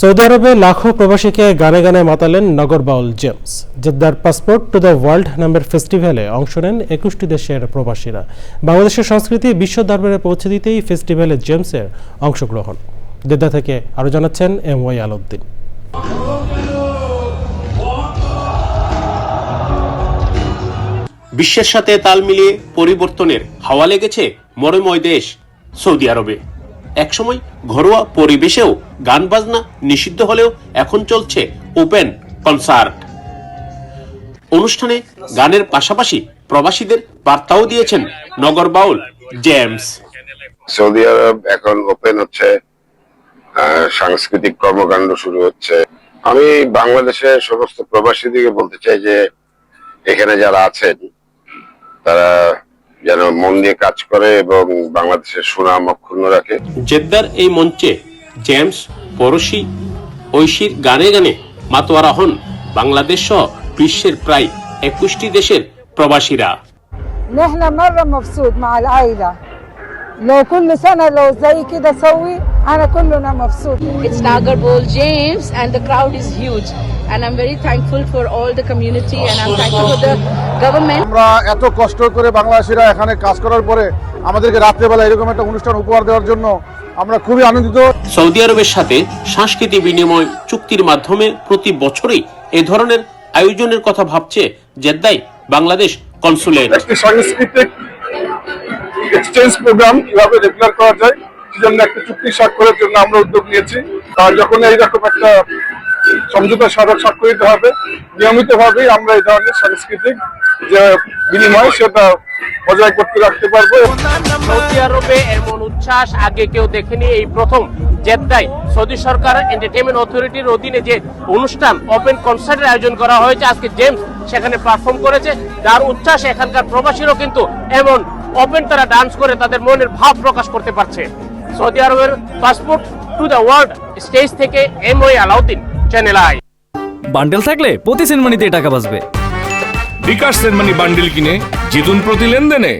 Saudi আরবে লাখো প্রবাসীকে গানে গানে মাতালেন নগর বাউল জেমস। জেদ্দার পাসপোর্ট টু দ্য ওয়ার্ল্ড নামের ফেস্টিভ্যালে অংশ নেন একুশটি দেশের প্রবাসীরা। বাংলাদেশের সংস্কৃতি বিশ্ব দরবারে পৌঁছে দিতেই ফেস্টিভ্যালে জেমসের অংশগ্রহণ। জেদ্দা থেকে আরও জানাচ্ছেন এম ওয়াই আলউদ্দিন। বিশ্বের সাথে তাল মিলিয়ে পরিবর্তনের হাওয়া লেগেছে মরময় দেশ সৌদি আরবে। একসময় ঘরোয়া পরিবেশেও গান বাজনা নিষিদ্ধ হলেও এখন চলছে ওপেন কনসার্ট। অনুষ্ঠানে গানের পাশাপাশি প্রবাসীদের বার্তাও দিয়েছেন নগর বাউল জেমস। সৌদি আরব এখন ওপেন হচ্ছে সাংস্কৃতিক কর্মকাণ্ড শুরু হচ্ছে। আমি বাংলাদেশের সমস্ত প্রবাসীদেরকে বলতে চাই যে এখানে যারা আছেন তারা যেন মন দিয়ে কাজ করে এবং বাংলাদেশের সুনাম অক্ষুণ্ণ রাখে। জেদ্দার এই মঞ্চে জেমস পড়শি ঐশীর গানে গানে মাতোয়ারা হন বাংলাদেশ সহ বিশ্বের প্রায় একুশটি দেশের প্রবাসীরা نحن مرة مبسوط مع العائلة لو كل سنة لو زي كده سوي أنا كلنا مبسوط It's Nagar Bowl James, and the crowd is huge. And I'm very thankful for all the community, and I'm thankful for the government. আমরা এত কষ্ট করে বাংলাদেশিরা এখানে কাজ করার পরে আমাদেরকে রাত্রেবেলা এরকম একটা অনুষ্ঠান উপহার দেওয়ার জন্য আমরা খুবই আনন্দিত সৌদি আরবের সাথে সাংস্কৃতিক বিনিময় চুক্তির মাধ্যমে প্রতি বছরই এ ধরনের আয়োজনের কথা ভাবছে জেদ্দাই বাংলাদেশ কনসুলেট। সাংস্কৃতিক এক্সচেঞ্জ প্রোগ্রাম কীভাবে রেগুলার করা যায়। সেজন্য একটা চুক্তি স্বাক্ষরের জন্য আমরা উদ্যোগ নিয়েছি। আর যখন এইরকম একটা সমঝোতা স্মারক স্বাক্ষরিত হবে নিয়মিত ভাবেই আমরা এই ধরনের সাংস্কৃতিক যে বিনিময় সেটা বজায় করতে রাখতে পারব। সৌদি আরবে এমন উচ্ছ্বাস আগে কেউ দেখেনি। এই প্রথম জেদ্দায় সৌদি সরকার এন্টারটেনমেন্ট অথরিটির অধীনে যে অনুষ্ঠান ওপেন কনসার্টের আয়োজন করা হয়েছে আজকে জেমস সেখানে পারফর্ম করেছে। যার উচ্ছ্বাস এখানকার প্রবাসীরাও কিন্তু এমন ওপেন তারা ডান্স করে তাদের মনের ভাব প্রকাশ করতে পারছে। সৌদি আরবের passport to the world stage থেকে এম ওই আলাউদ্দিন চ্যানেল আই বান্ডেল থাকলে প্রতি সেনমানিতে টাকা বাঁচবে। বিকাশ সেনমানি বান্ডিল কিনে জিতুন প্রতি লেনদেনে।